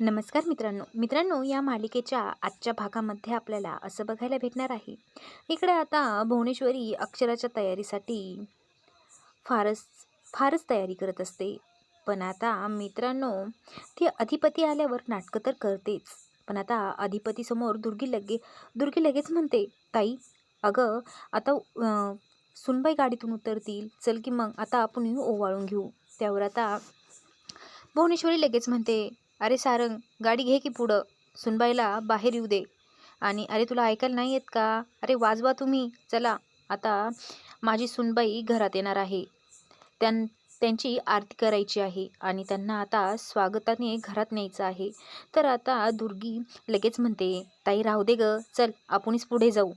नमस्कार मित्रांनो. मित्रांनो या मालिकेच्या आजच्या भागामध्ये आपल्याला असं बघायला भेटणार आहे. इकडे आता भुवनेश्वरी अक्षराच्या तयारीसाठी फारच फारच तयारी करत असते. पण आता मित्रांनो ती अधिपती आल्यावर नाटकं तर करतेच. पण आता अधिपतीसमोर दुर्गी लगे दुर्गी लगेच म्हणते ताई अगं आता सुनबाई गाडीतून उतरतील. चल की मग आता आपण ओवाळून घेऊ. त्यावर आता भुवनेश्वरी लगेच म्हणते अरे सारंग गाडी घे की पुढं. सुनबाईला बाहेर येऊ दे. आणि अरे तुला ऐकायला नाही येत का? अरे वाजवा तुम्ही. चला. आता माझी सुनबाई घरात येणार आहे. त्यां त्यांची आरती करायची आहे आणि त्यांना आता स्वागताने घरात न्यायचं आहे. तर आता दुर्गी लगेच म्हणते ताई राहू दे ग. चल आपणच पुढे जाऊ.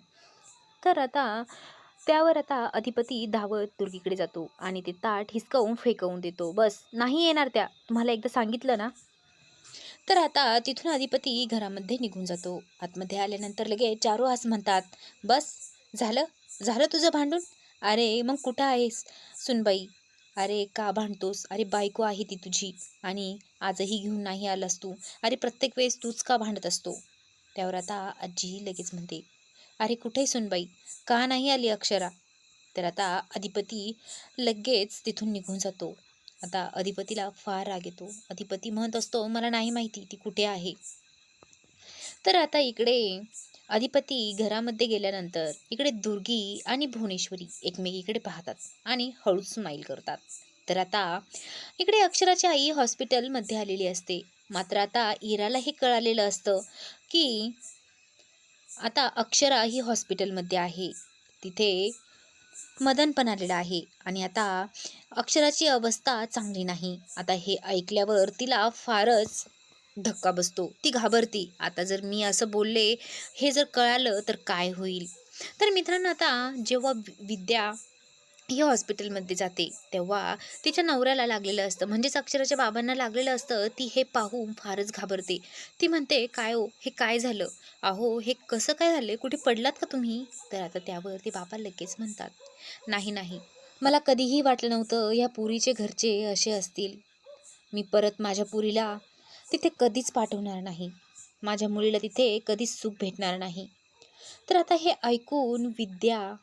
तर आता त्यावर आता अधिपती धावत दुर्गीकडे जातो आणि ते ताट हिसकावून फेकवून देतो. बस नाही येणार त्या. तुम्हाला एकदा सांगितलं ना? तर आता तिथून अधिपती घरामध्ये निघून जातो. आतमध्ये आल्यानंतर लगेच चारो आस म्हणतात बस झालं? झालं तुझं भांडून? अरे मग कुठं आहेस? सुनबाई अरे का भांडतोस? अरे बायको आहे ती तुझी. आणि आजही घेऊन नाही आलास तू. अरे प्रत्येक वेळेस तूच का भांडत असतो? त्यावर आता आजी लगेच म्हणते अरे कुठे सुनबाई? का नाही आली अक्षरा? तर आता अधिपती लगेच तिथून निघून जातो. आता अधिपतीला फार राग येतो. अधिपती म्हणत असतो मला नाही माहिती ती कुठे आहे. तर आता इकडे अधिपती घरामध्ये गेल्यानंतर इकडे दुर्गी आणि भुवनेश्वरी एकमेकीकडे पाहतात आणि हळूच स्माईल करतात. तर आता इकडे अक्षराची आई हॉस्पिटलमध्ये आलेली असते. मात्र आता इराला हे कळालेलं असतं की आता अक्षरा ही हॉस्पिटलमध्ये आहे. तिथे मदन पण आलेला आहे. आणि आता अक्षराची अवस्था चांगली नाही. आता हे ऐकल्यावर तिला फारच धक्का बसतो. ती घाबरती. आता जर मी असं बोलले हे जर कळालं तर काय होईल? तर मित्रांनो आता जेव्हा वि- विद्या ही हॉस्पिटलमध्ये जाते. तेव्हा तिच्या नवऱ्याला लागलेलं असतं. म्हणजेच अक्षराच्या बाबांना लागलेलं असतं ती हे पाहून फारच घाबरते. ती म्हणते काय हो? हे काय झालं? अहो हे कसं काय झालं कुठे पडलात का तुम्ही? तर आता त्यावर ते बाबा लगेच म्हणतात नाही नाही. मला कधीही वाटलं नव्हतं या पुरीचे घरचे असे असतील. मी परत माझ्या पुरीला तिथे कधीच पाठवणार नाही. माझ्या मुलीला तिथे कधीच सुख भेटणार नाही. तर आता हे ऐकून विद्या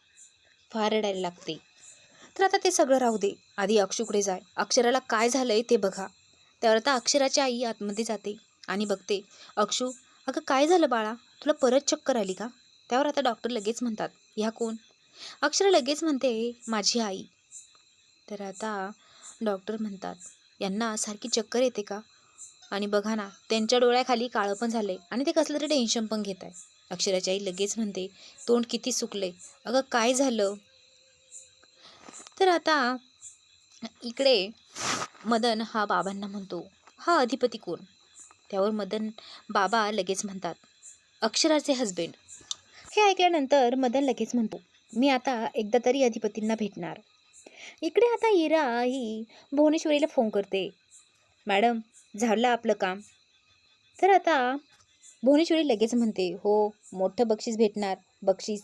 फार रडायला लागते. तर आता ते सगळं राहू दे. आधी अक्षूकडे जाय? अक्षराला काय झालंय ते बघा. त्यावर आता अक्षराची आई आतमध्ये जाते आणि बघते अक्षू अगं काय झालं बाळा? तुला परत चक्कर आली का? त्यावर आता डॉक्टर लगेच म्हणतात ह्या कोण? अक्षरा लगेच म्हणते माझी आई. तर आता डॉक्टर म्हणतात यांना सारखी चक्कर येते का? आणि बघा ना त्यांच्या डोळ्याखाली काळं पण झालं आहे आणि ते कसलं तरी टेन्शन पण घेत आहे अक्षराची आई लगेच म्हणते तोंड किती सुकले अगं काय झालं? तर आता इकडे मदन हा बाबांना म्हणतो हा अधिपती कोण? त्यावर मदन बाबा लगेच म्हणतात अक्षराचे हजबेंड हे ऐकल्यानंतर मदन लगेच म्हणतो मी आता एकदा तरी अधिपतींना भेटणार. इकडे आता इरा ही भुवनेश्वरीला फोन करते मॅडम झालं आपलं काम. तर आता भुवनेश्वरी लगेच म्हणते हो मोठं बक्षीस भेटणार बक्षीस.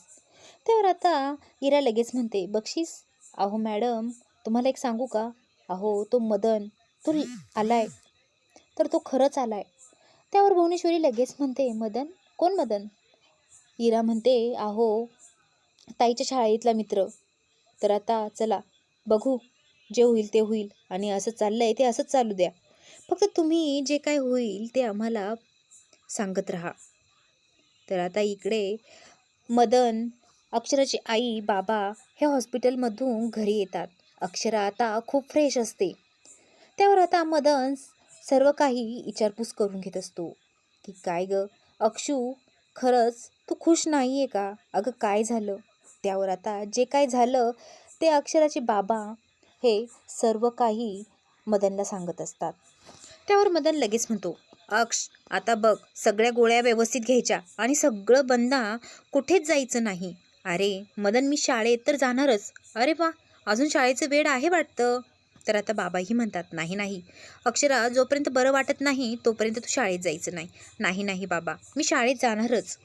त्यावर आता इरा लगेच म्हणते बक्षीस अहो मॅडम तुम्हाला एक सांगू का? अहो तो मदन तो आलाय. तर तो खरंच आलाय. त्यावर भुवनेश्वरी लगेच म्हणते मदन? कोण मदन? इरा म्हणते अहो ताईच्या शाळेतला मित्र. तर आता चला बघू जे होईल ते होईल आणि असं चाललंय ते असंच चालू द्या. फक्त तुम्ही जे काय होईल ते आम्हाला सांगत राहा. तर आता इकडे मदन अक्षराची आई बाबा हे हॉस्पिटलमधून घरी येतात. अक्षरा आता खूप फ्रेश असते. त्यावर आता मदन सर्व काही विचारपूस करून घेत असतो. की काय ग? अक्षू खरंच तू खुश नाही आहे का? अगं काय झालं? त्यावर आता जे काय झालं ते अक्षराचे बाबा हे सर्व काही मदनला सांगत असतात. त्यावर मदन लगेच म्हणतो अक्ष आता बघ सगळ्या गोळ्या व्यवस्थित घ्यायच्या आणि सगळं बंदा कुठेच जायचं नाही. अरे मदन मी शाळेत तर जाणारच. अरे वा अजून शाळेचं वेळ आहे वाटतं? तर आता बाबाही म्हणतात नाही नाही. अक्षरा जोपर्यंत बरं वाटत नाही तोपर्यंत तू शाळेत जायचं नाही. नाही नाही बाबा मी शाळेत जाणारच.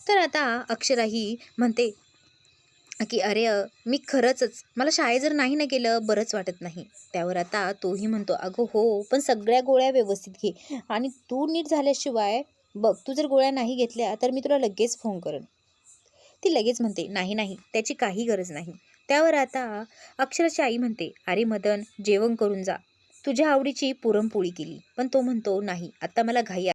तर आता अक्षराही म्हणते की अरे मी खरंचच. मला शाळेत जर नाही ना गेलं बरंच वाटत नाही. त्यावर आता तोही म्हणतो अगं हो पण सगळ्या गोळ्या व्यवस्थित घे आणि तू नीट झाल्याशिवाय बघ तू जर गोळ्या नाही घेतल्या तर मी तुला लगेच फोन करेन. ती लगेच म्हणते नाही नाही त्याची काही गरज नाही. त्यावर आता अक्षराची आई म्हणते अरे मदन जेवण करून जा. तुझ्या आवडीची पुरणपोळी केली. पण तो म्हणतो नाही आता मला घाई